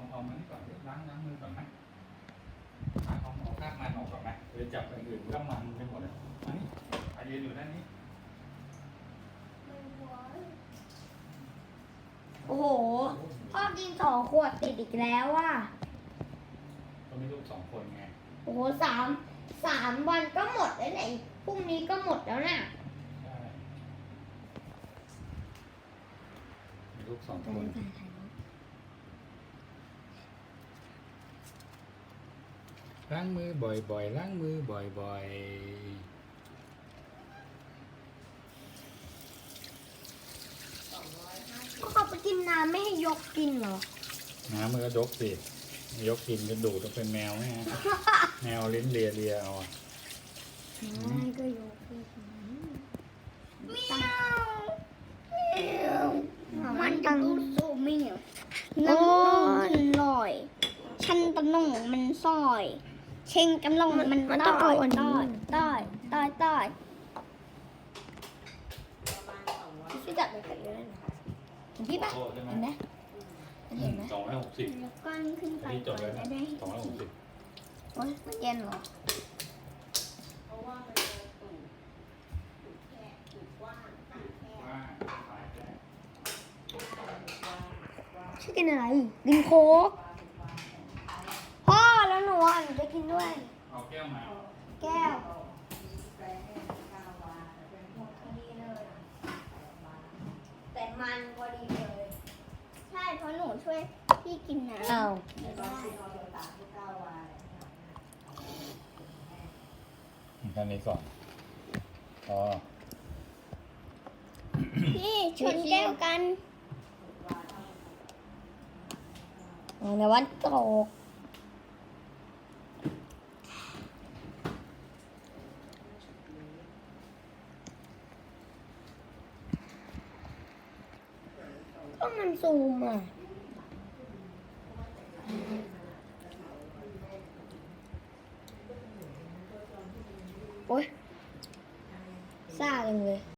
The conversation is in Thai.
อมานี่ก่อนล้างล้างมือก่อนไหมล้างของออกคราบมันออกก่อนไหมเดี๋ยวจับอย่างอื่นก็มันไปหมดเลยมานี่ไปยืนอยู่ด้านนี้โอ้โหพ่อกินสองขวดติดอีกแล้วว่ะก็มีลูกสองคนไงโอ้โหสามสามวันก็หมดแล้วเนี่ยพรุ่งนี้ก็หมดแล้วน่ะใช่มีลูกสองคน ล้างมือบ่อยๆ ล้างมือบ่อยก็เขาไปกินน้ำไม่ให้ยกกินเหรอ ๆ น้ำมันก็ยกสิ ยกกินจะดูดต้องเป็นแมวไหมฮะ แมวลิ้นเลียเลียเอาอะไม่ก็ยกไม่มันต้องสูไม่เหนียวน้ำลอยฉันตะนงมันซอย เชงกำลังมันมันต้องเอาอันนี้ ต้อยต้อยต้อยต้อยช่วยจับไปกันเลยนะเห็นพี่ปะโอ้ใช่ไหมเห็นไหมเห็นไหมสองร้อยหกสิบแล้วก้อนขึ้นไปอันนี้จดแล้วนะได้สองร้อยหกสิบโอ้ยไม่เย็นเหรอว่าขายแค่ชื่อกินอะไรกินโค้กพ่ วหนูจะกินด้วย เอาแก้วมาแก้วแต่มันพอดีเลย ใช่เพราะหนูช่วยพี่กินน้ำเอาแค่นี้ก่อนอ๋อพี่ชนแก้วกันในวันตกก็ มันซูมอะโอ๊ยซ่าจังเลย